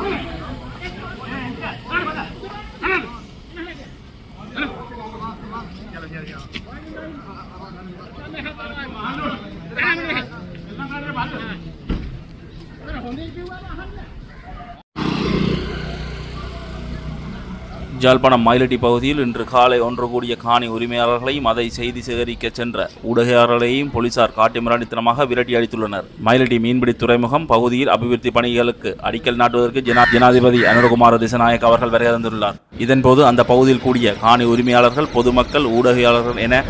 Hey! ஜாழ்ப்பாணம் மயிலட்டி பகுதியில் இன்று காலை ஒன்று கூடிய காணி உரிமையாளர்களையும் அதை செய்தி சேகரிக்க சென்ற ஊடகையாளர்களையும் போலீசார் காட்டுமிராண்டித்தனமாக விரட்டி அடித்துள்ளனர். மயிலட்டி மீன்பிடி துறைமுகம் பகுதியில் அபிவிருத்தி பணிகளுக்கு அடிக்கல் நாட்டுவதற்கு ஜனா ஜனாதிபதி அனுரகுமார திசநாயக் அவர்கள் வருகை தந்துள்ளார். இதன்போது அந்த பகுதியில் கூடிய காணி உரிமையாளர்கள் பொதுமக்கள் ஊடகையாளர்கள் என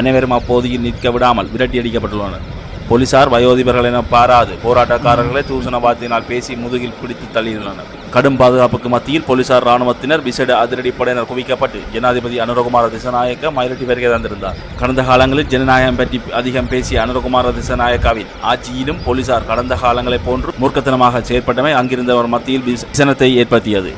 அனைவரும் அப்போதையில் நிற்க விடாமல் விரட்டி அடிக்கப்பட்டுள்ளனர். போலீசார் வயோதிபர்கள் என பாராது. போராட்டக்காரர்களை தூசணபாத்தினால் பேசி முதுகில் பிடித்து தள்ளியுள்ளனர். கடும் பாதுகாப்புக்கு மத்தியில் போலீசார் ராணுவத்தினர் விசேட அதிரடிப்படையினர் குவிக்கப்பட்டு ஜனாதிபதி அனுரகுமார திசநாயக்க மயிலட்டி வருகை தந்திருந்தார். கடந்த காலங்களில் ஜனநாயகம் பற்றி அதிகம் பேசிய அனுரகுமார திசநாயக்காவின் ஆட்சியிலும் போலீசார் கடந்த காலங்களைப் போன்று மூர்க்கத்தனமாக செயற்பட்டமை அங்கிருந்தவர் மத்தியில் விசனத்தை ஏற்படுத்தியது.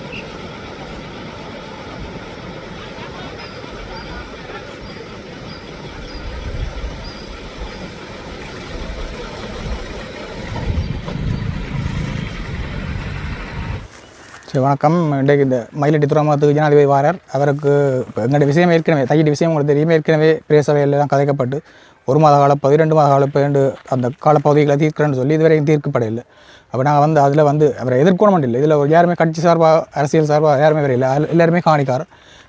சரி வணக்கம். இன்றைக்கு இந்த மயிலட்டி துறைமுகத்துக்கு ஜனாதிபதி வாரர். அவருக்கு எங்களுடைய விஷயம் ஏற்கனவே தையிட்டு விஷயம் உங்களுக்கு தெரியும். ஏற்கனவே பிரேசவையில் தான் கதைக்கப்பட்டு ஒரு மாத காலப்பகுதி ரெண்டு மாத காலப்பகுதி அந்த காலப்பகுதிகளை தீர்க்கிறேன்னு சொல்லி இதுவரைக்கும் தீர்க்கப்படவில்லை அப்போ நாங்கள் வந்து அதில் வந்து அவரை எதிர்க்கணும் இல்லை. இதில் யாருமே கட்சி சார்பாக அரசியல் சார்பாக யாருமே வரையில்லை எல்லாருமே காணிக்கார்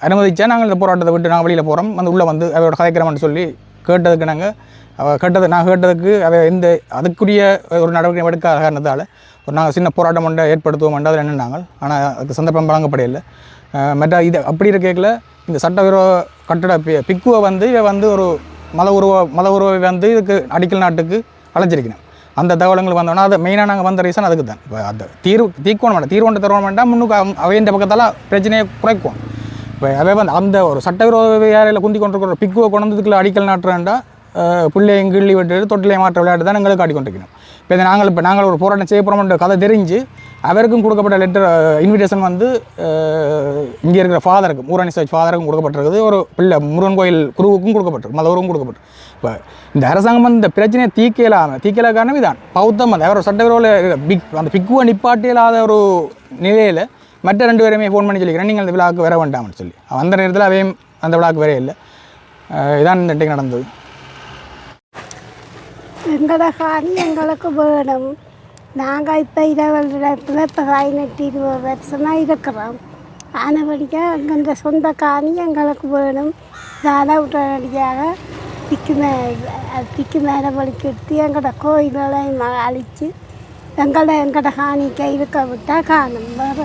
அனுமதிச்சா நாங்கள் இந்த போராட்டத்தை விட்டு நாங்கள் வெளியில் போகிறோம் வந்து உள்ளே வந்து அவரோட கதைக்கிறோம்னு சொல்லி கேட்டதுக்கு நாங்கள் கேட்டது நான் கேட்டதுக்கு அதை எந்த அதுக்குரிய ஒரு நடவடிக்கை எடுக்காத காரணத்தால் ஒரு நாங்கள் சின்ன போராட்டம் ஒன்றை ஏற்படுத்துவோம் அதில் நின்றுனாங்க ஆனால் அதுக்கு சந்தர்ப்பம் வழங்கப்படையில்லை மற்ற இது அப்படி இருக்கல இந்த சட்டவிரோத கட்டட பி- பிக்குவை வந்து இவை வந்து ஒரு மத உருவ மத உருவை வந்து இதுக்கு அடிக்கல் நாட்டுக்கு அழைச்சிருக்கிறேன் அந்த தகவல்கள் வந்தோன்னா அது மெயினாக நாங்கள் வந்த ரீசன் அதுக்கு தான் இப்போ அந்த தீர்வு தீர்க்கணும் வேண்டாம் தீர்வு ஒன்று தருவோம் வேண்டாம் முன்னுக்கு அவங்க அவையின் பக்கத்தால் பிரச்சனையை குறைக்கும் இப்போ அதே வந்து அந்த ஒரு சட்டவிரோத வேலையில் குந்தி கொண்டிருக்கிற பிக்குவை கொண்டு அடிக்கல் நாட்டுறேன்டா பிள்ளையும் கிள்ளி விட்டு தொட்டிலையும் மாற்ற விளையாட்டு தான் எங்களுக்கு ஆடிக்கொண்டிருக்கணும் இப்போ இதை நாங்கள் இப்போ நாங்கள் ஒரு போராட்டம் செய்ய போகிறோம்ன்ற கதை தெரிஞ்சு அவருக்கும் கொடுக்கப்பட்ட லெட்டர் இன்விடேஷன் வந்து இங்கே இருக்கிற ஃபாதருக்கு ஊரணி சர்ச் ஃபாதருக்கும் கொடுக்கப்பட்டிருக்குது. ஒரு பிள்ளை முருகன் கோயில் குருவுக்கும் கொடுக்கப்பட்டிருக்கு மதவருக்கும் கொடுக்கப்பட்டு இப்போ இந்த அரசாங்கம் வந்து இந்த பிரச்சனையை தீக்கலாமல் தீக்கல காரணம் இதான். பௌத்தம் அந்த அவர் சட்டவிரோல பிக் அந்த பிக்குவை நிப்பாட்டியலாத ஒரு நிலையில் மற்ற ரெண்டு பேருமே ஃபோன் பண்ணி சொல்லிக்கிறேன். நீங்கள் அந்த விழாவுக்கு வர வேண்டாம்னு சொல்லி. அந்த நேரத்தில் அவையும் அந்த விழாவுக்கு வரே இல்லை. இதான் இந்த இன்றைக்கு நடந்தது. எங்களோட காணி எங்களுக்கு வேணும். நாங்கள் இப்போ இருபது இடத்துல இப்போ பதினெட்டு இருபது வருஷமாக இருக்கிறோம். ஆனபடியாக எங்கள்கிட்ட சொந்த காணி எங்களுக்கு வேணும். தானே உடனடியாக திக்கு மே திக்கு மேலே வலிக்கெடுத்து எங்களோட கோயிலெல்லாம் அழித்து எங்களை எங்களோட காணிக்க இருக்க விட்டால் காணும். வேறு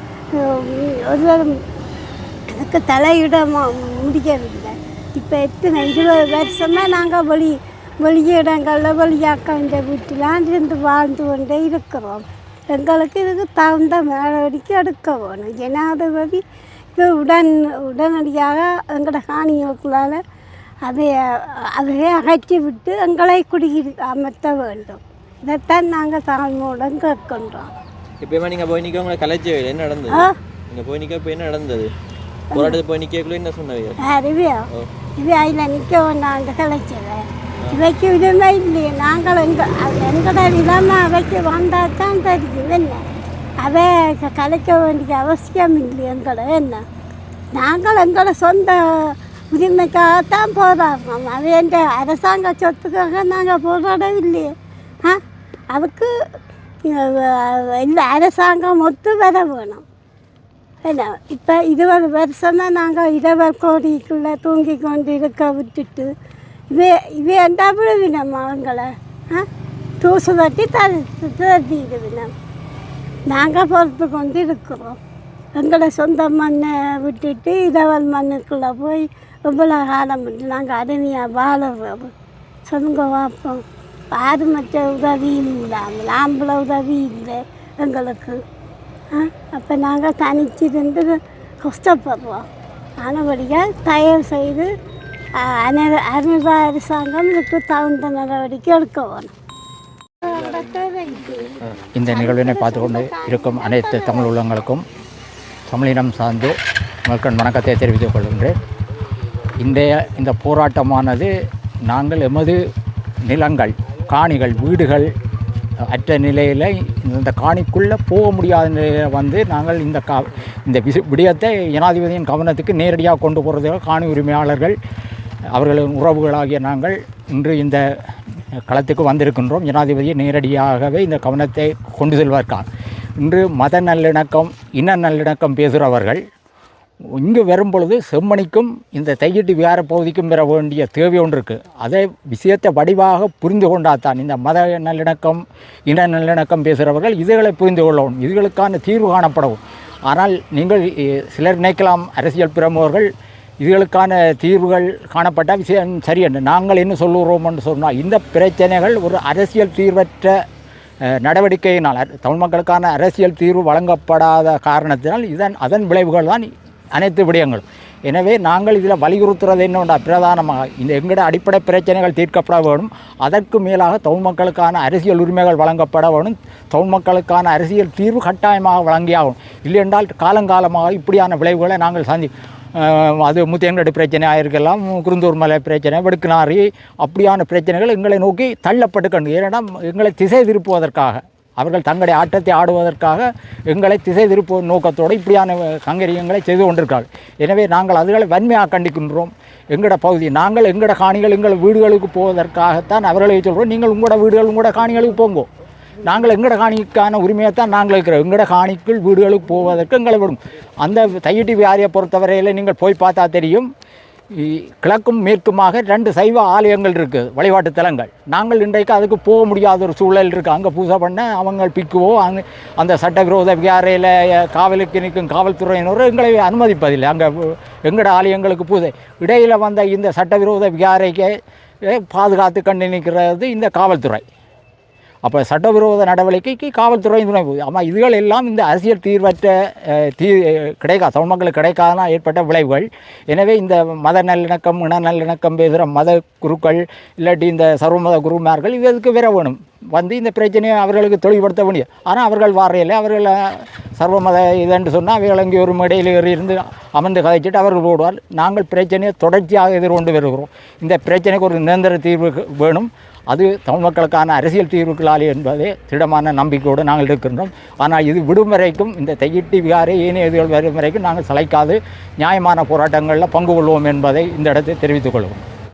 ஒரு ஒருவரும் எனக்கு தலையிட மு- முடியவில்லை இப்போ எத்தனை இருபது வருஷமாக நாங்கள் வெளி வெளியிடங்களில் இந்த வீட்டிலாம் இருந்து வாழ்ந்து கொண்டே இருக்கிறோம். எங்களுக்கு இதுக்கு தகுந்த நடவடிக்கை எடுக்க வேணும். ஜனாதிபதி இது உடன் உடனடியாக எங்களோட காணிகளுக்குள்ளால் அதை அதையே அகற்றி விட்டு எங்களை குடியிரு அமர்த்த வேண்டும். இதைத்தான் நாங்கள் தாழ்மையுடன் கேட்கின்றோம். இப்போ நீங்கள் போய் நிற்க உங்களை கலைச்சவே என்ன நடந்தது? நீங்கள் போய் நிற்க இப்போ என்ன நடந்தது? போராட்டத்தை போய் நிற்கக்குள்ள என்ன சொன்னவங்க அறிவியா இது அதில் நிற்க வேண்டாம் கலைச்சல இவைக்கு உரிமை இல்லையே நாங்கள் எங்க அது எங்களோட நிலைமை அவைக்கு வந்தால் தான் தெரியும் என்ன? அவை கலைக்க வேண்டிய அவசியம் இல்லை எங்களை என்ன? நாங்கள் எங்களோட சொந்த உரிமைக்காகத்தான் போராடுறோம். அவையன்ற அரசாங்க சொத்துக்காக நாங்கள் போராடவில்லையே. ஆ? அதுக்கு இல்லை அரசாங்கம் மொத்தம் வர வேணும் என்ன இப்போ இருபது வருஷம்தான் நாங்கள் இருபது கோடிக்குள்ளே தூங்கி கொண்டு இருக்க விட்டுட்டு இவே இவே என்ன விழுவினம் அவங்கள ஆ? தூசு தட்டி தள்ளி தள்ளிடுவினம் நாங்கள் பொறுத்து கொண்டு இருக்கிறோம் எங்களை சொந்த மண்ணை விட்டுட்டு இரவல் மண்ணுக்குள்ளே போய் இவ்வளோ காலம் விட்டு நாங்கள் அருமையாக வாழறோம். சொல்லுங்க பார்ப்போம். ஆறு மற்ற உதவியும் இல்லாமல் ஆம்பளை உதவி இல்லை எங்களுக்கு. அப்போ நாங்கள் தனிச்சிருந்து கஷ்டப்படுறோம். ஆனபடியாக தயவு செய்து அனை அருணா அரசாங்கம் இதுக்கு தகுந்த நடவடிக்கை எடுக்க வேணும். இந்த நிகழ்வினை பார்த்து கொண்டு இருக்கும் அனைத்து தமிழ் உள்ளங்களுக்கும் தமிழினம் சார்ந்து மக்கள் வணக்கத்தை தெரிவித்துக் கொள்கின்றேன். இன்றைய இந்த போராட்டமானது நாங்கள் எமது நிலங்கள் காணிகள் வீடுகள் அற்ற நிலையில் இந்த காணிக்குள்ளே போக முடியாத நிலையில் வந்து நாங்கள் இந்த கா இந்த விசி விடயத்தை ஜனாதிபதியின் கவனத்துக்கு நேரடியாக கொண்டு போகிறதுக்கு காணி உரிமையாளர்கள் அவர்களின் உறவுகளாகிய நாங்கள் இன்று இந்த களத்துக்கு வந்திருக்கின்றோம். ஜனாதிபதியை நேரடியாகவே இந்த கவனத்தை கொண்டு செல்வதற்காக இன்று மத நல்லிணக்கம் இன நல்லிணக்கம் பேசுகிறவர்கள் இங்கு வரும் பொழுது செம்மணிக்கும் இந்த தையிட்டு விகார பகுதிக்கும் பெற வேண்டிய தேவை ஒன்று இருக்குது அதை விஷயத்தை வடிவாக புரிந்து கொண்டாதான் இந்த மத நல்லிணக்கம் இன நல்லிணக்கம் பேசுகிறவர்கள் இதுகளை புரிந்து கொள்ளவும் இதுகளுக்கான தீர்வு காணப்படவும். ஆனால் நீங்கள் சிலர் நினைக்கலாம் அரசியல் பிரமுகர்கள் இதுகளுக்கான தீர்வுகள் காணப்பட்ட விஷயம் சரியென்று நாங்கள் என்ன சொல்லுகிறோம்னு சொன்னால் இந்த பிரச்சனைகள் ஒரு அரசியல் தீர்வற்ற நடவடிக்கையினால் தமிழ் மக்களுக்கான அரசியல் தீர்வு வழங்கப்படாத காரணத்தினால் இதன் அதன் விளைவுகள் தான் அனைத்து விடயங்களும். எனவே நாங்கள் இதில் வலியுறுத்துறது என்னென்னா பிரதானமாக இந்த எங்கட அடிப்படை பிரச்சனைகள் தீர்க்கப்பட வேணும். அதற்கு மேலாக தமிழ் மக்களுக்கான அரசியல் உரிமைகள் வழங்கப்பட வேணும். தமிழ் மக்களுக்கான அரசியல் தீர்வு கட்டாயமாக வழங்கியாகும் இல்லையென்றால் காலங்காலமாக இப்படியான விளைவுகளை நாங்கள் சந்தி அது முத்தியங்கடி பிரச்சனையாக இருக்கலாம் குருந்தூர் மலை பிரச்சனை வெடுக்குநாரி அப்படியான பிரச்சனைகள் எங்களை நோக்கி தள்ளப்பட்டு ஏன்னா எங்களை திசை திருப்புவதற்காக. அவர்கள் தங்களுடைய ஆட்டத்தை ஆடுவதற்காக எங்களை திசை திருப்பு நோக்கத்தோடு இப்படியான கங்கரியங்களை செய்து கொண்டிருக்கிறார்கள் எனவே நாங்கள் அதுகளை வன்மையாக கண்டிக்கின்றோம். எங்களோட பகுதி நாங்கள் எங்களோட காணிகள் எங்கள் வீடுகளுக்கு போவதற்காகத்தான் அவர்களை சொல்கிறோம் நீங்கள் உங்களோட வீடுகள் உங்களோட காணிகளுக்கு போங்கோ. நாங்கள் எங்களோட காணிக்கான உரிமையை தான் நாங்கள் இருக்கிறோம் எங்களோட காணிக்குள் வீடுகளுக்கு போவதற்கு எங்களை விடும். அந்த தையிட்டி வியாரியை பொறுத்தவரையில் நீங்கள் போய் பார்த்தா தெரியும். கிழக்கும் மேற்குமாக ரெண்டு சைவ ஆலயங்கள் இருக்குது வழிபாட்டு தலங்கள். நாங்கள் இன்றைக்கு அதுக்கு போக முடியாத ஒரு சூழல் இருக்குது அங்கே பூஜை பண்ண அவங்க பிக்குவோ அங்கே அந்த சட்டவிரோத விகாரையில் காவலுக்கு நிற்கும் காவல்துறையினர் எங்களை அனுமதிப்பதில்லை. அங்கே எங்களோட ஆலயங்களுக்கு பூஜை. இடையில் வந்த இந்த சட்டவிரோத விகாரைக்கு பாதுகாத்து கண்டு நிற்கிறது இந்த காவல்துறை. அப்போ சட்டவிரோத நடவடிக்கைக்கு காவல்துறை துணை போகுது. ஆமாம் இதுகள் எல்லாம் இந்த அரசியல் தீர்வற்ற தீ கிடைக்கா தமிழ் மக்களுக்கு கிடைக்காதனால் ஏற்பட்ட விளைவுகள். எனவே இந்த மத நல்லிணக்கம் இன நல்லிணக்கம் பேசுகிற மத குருக்கள் இல்லாட்டி இந்த சர்வமத குருமார்கள் இதுக்கு வர வேணும்? வந்து இந்த பிரச்சனையை அவர்களுக்கு தெளிவுபடுத்த முடியும் ஆனால் அவர்கள் வாரையில் அவர்கள் சர்வமத இதுன்னு சொன்னால் அவர்கள் அங்கே ஒரு மேடையில் இருந்து அமர்ந்து கதைச்சிட்டு அவர்கள் ஓடுவார் நாங்கள் பிரச்சனையை தொடர்ச்சியாக எதிர்கொண்டு வருகிறோம். இந்த பிரச்சனைக்கு ஒரு நிரந்தர தீர்வு வேணும். அது தமிழ் மக்களுக்கான அரசியல் தீர்வுகளாலே என்பதே திடமான நம்பிக்கையோடு நாங்கள் இருக்கின்றோம். ஆனால் இது விடும் வரைக்கும் இந்த தையிட்டி விகாரை ஏனைய இதுகள் வரும் வரைக்கும் நாங்கள் சளைக்காது. நியாயமான போராட்டங்களில் பங்கு கொள்வோம் என்பதை இந்த இடத்தை தெரிவித்துக் கொள்வோம்.